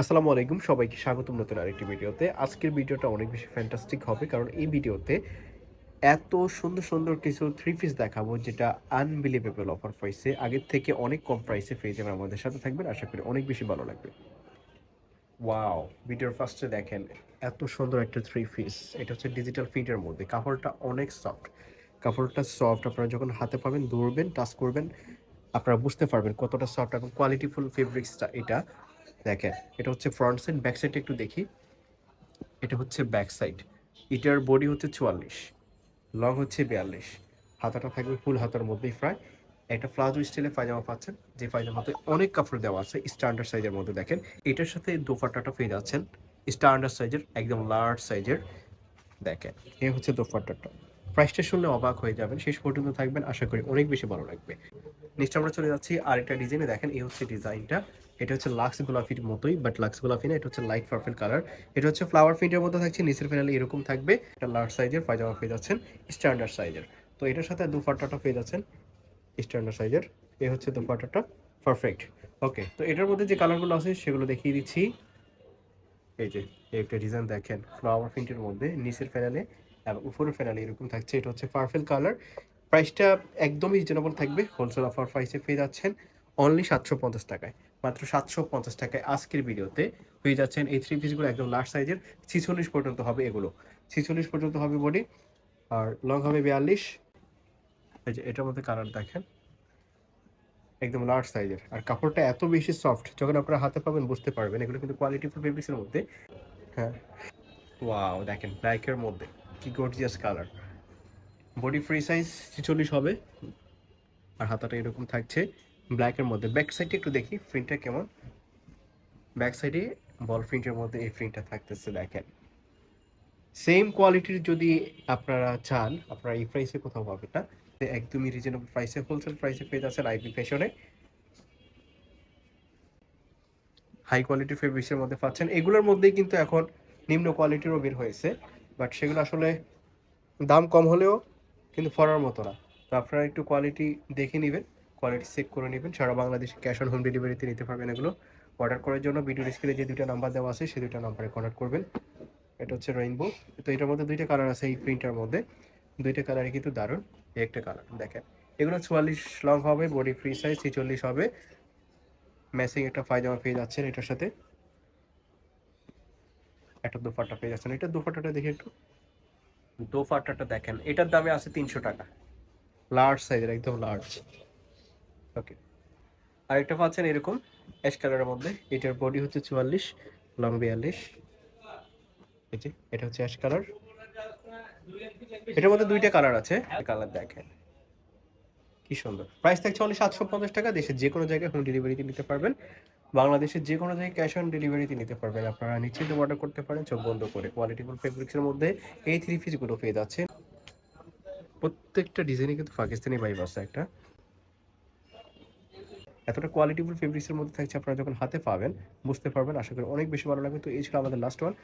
আসসালামু আলাইকুম, সবাইকে স্বাগতম নতুন আরেকটি ভিডিওতে। আজকের ভিডিওটা অনেক বেশি ফ্যান্টাস্টিক হবে, কারণ এই ভিডিওতে এত সুন্দর সুন্দর কিছু থ্রি পিস দেখাবো, যেটা আনবিলিভেবল অফার পাইছে। আগের থেকে অনেক কম প্রাইসে পেয়ে যাবেন আমাদের সাথে থাকবেন, আশা করি অনেক বেশি ভালো লাগবে। ওয়াও ভিডিওর ফার্স্টে দেখেন এত সুন্দর একটা থ্রি পিস এটা হচ্ছে ডিজিটাল ফিটের মধ্যে। কাপড়টা অনেক সফট কাপড়টা সফট আপনারা যখন হাতে পাবেন, দৌড়বেন টাচ করবেন, আপনারা বুঝতে পারবেন কতটা সফট এবং কোয়ালিটিফুল ফেব্রিক্সটা এটা। দেখেন, এটা হচ্ছে ফ্রন্ট সাইড ব্যাক সাইড একটু দেখি। এটা হচ্ছে ব্যাক সাইড এটার বডি হচ্ছে চুয়াল্লিশ লং হচ্ছে বিয়াল্লিশ। হাতাটা থাকবে ফুল হাতার মধ্যেই প্রায় একটা প্লাজো স্টাইলে পায়জামা পাচ্ছেন, যে পায়জামাতে অনেক কাপড় দেওয়া আছে স্ট্যান্ডার্ড সাইজের মধ্যে দেখেন। এটার সাথে দোপাট্টাটা পেয়ে যাচ্ছেন স্ট্যান্ডার্ড সাইজের একদম লার্জ সাইজের দেখেন, এ হচ্ছে দোপাট্টাটা। প্রাইসটা শুনলে অবাক হয়ে যাবেন। শেষ পর্যন্ত থাকবেন। আশা করি অনেক বেশি ভালো লাগবে। নেক্সট আমরা চলে যাচ্ছি আরেকটা ডিজাইনে দেখেন, এই হচ্ছে ডিজাইনটা। এটা হচ্ছে লাক্স গোলাপির মতোই বাট লাক্স গোলাপি না, এটা হচ্ছে লাইট পার্পল কালার এটা হচ্ছে ফ্লাওয়ার প্রিন্টের মধ্যে থাকছে, নিচের ফেনালে এরকম থাকবে। এটা লার্জ সাইজের পায়জামা পেয়ে যাচ্ছেন স্ট্যান্ডার্ড সাইজের তো এটার সাথে দুপাট্টাটা পেয়ে যাচ্ছেন স্ট্যান্ডার্ড সাইজের এই হচ্ছে দুপাট্টাটা পারফেক্ট ওকে তো এটার মধ্যে যে কালারগুলো আছে, সেগুলো দেখিয়ে দিচ্ছি। এই যে একটা ডিজাইন দেখেন ফ্লাওয়ার প্রিন্টের মধ্যে, নিচের ফেনালে এবং উপরের ফেনালে এরকম থাকছে, এটা হচ্ছে পার্পল কালার। প্রাইসটা একদমই রিজনেবল থাকবে হোলসেল অফার প্রাইসে পেয়ে যাচ্ছেন অনলি সাতশো পঞ্চাশ টাকায়। মাত্র সাতশো পঞ্চাশ টাকায় আজকের ভিডিওতে পেয়ে যাচ্ছেন এই থ্রি পিসগুলো একদম লার্জ সাইজের ছিচল্লিশ পর্যন্ত হবে এগুলো। ছিচল্লিশ পর্যন্ত হবে বডি আর লং হবে বিয়াল্লিশ। এই যে এটার মধ্যে কালার দেখেন, একদম লার্জ সাইজের আর কাপড়টা এত বেশি সফট যখন আপনারা হাতে পাবেন বুঝতে পারবেন, এগুলো কিন্তু কোয়ালিটি ফেব্রিক্সের মধ্যে। হ্যাঁ। ওয়াও দেখেন ব্ল্যাকের মধ্যে। কি gorgeous colour body free size ছিচল্লিশ হবে। আর হাতাটা এরকম থাকছে ব্ল্যাকের মধ্যে। ব্যাক সাইডে একটু দেখি প্রিন্টটা কেমন? ব্যাক সাইডে বল প্রিন্টের মধ্যে এই প্রিন্টটা থাকতেছে, দেখেন। সেম কোয়ালিটির যদি আপনারা চান, আপনারা এই প্রাইসে কোথাও পাবেন না। একদমই রিজনেবল প্রাইসে হোলসেল প্রাইসে পেয়ে যাচ্ছেন আইপি ফ্যাশনে হাই কোয়ালিটি ফেব্রিক্সের মধ্যে পাচ্ছেন। এগুলোর মধ্যেই কিন্তু এখন নিম্ন কোয়ালিটিরও বের হয়েছে। বাট সেগুলো আসলে দাম কম হলেও কিন্তু ফরার মতো না। তো আপনারা একটু কোয়ালিটি দেখে নেবেন কোয়ালিটি চেক করে নেবেন। সারা বাংলাদেশে ক্যাশ অন হোম ডেলিভারিতে নিতে পারবেন এগুলো। অর্ডার করার জন্য ভিডিওর স্ক্রিনে যে দুইটা নাম্বার দেওয়া আছে সেই দুইটা নাম্বারে কন্ট্যাক্ট করবেন। এটা হচ্ছে রেইনবো তো এটার মধ্যে দুইটা কালার আছে এই প্রিন্টার মধ্যে। দুইটা কালারই কিন্তু দারুণ এই একটা কালার দেখেন, এগুলো চুয়াল্লিশ লং হবে বডি ফ্রি সাইজ ছিচল্লিশ হবে। ম্যাচিং একটা পায়জামা পেয়ে যাচ্ছেন এটার সাথে। একটা দোপাট্টা পেয়ে যাচ্ছেন। এটা দোপাট্টাটা দেখে একটু। দোপাট্টাটা দেখেন এটার দামে আছে তিনশো টাকা। লার্জ সাইজের একদম লার্জ ওকে আরেকটা পাচ্ছেন এরকম অ্যাশ কালারের মধ্যে। এটার বডি হচ্ছে চুয়াল্লিশ লং বিয়াল্লিশ। এই যে এটা হচ্ছে অ্যাশ কালার এটার মধ্যে দুইটা কালার আছে। কালার দেখেন। কি সুন্দর। প্রাইস থাকছে অনলি সাতশো পঞ্চাশ টাকা। দেশের যে কোনো জায়গায় হোম ডেলিভারিতে নিতে পারবেন। বাংলাদেশের যে কোনো জায়গায় ক্যাশ অন ডেলিভারিতে নিতে পারবেন। আপনারা নিশ্চিত অর্ডার করতে পারেন, চোখ বন্ধ করে। কোয়ালিটিফুল ফেব্রিক্সের মধ্যে এই থ্রি পিসগুলো পেয়ে যাচ্ছে প্রত্যেকটা ডিজাইনে কিন্তু পাকিস্তানি ভাইব আছে একটা। এতটা কোয়ালিটিফুল ফেব্রিক্সের মধ্যে থাকছে, আপনারা যখন হাতে পাবেন, বুঝতে পারবেন। আশা করি অনেক বেশি ভালো লাগবে। তো এই ছিল আমাদের লাস্ট ওয়ান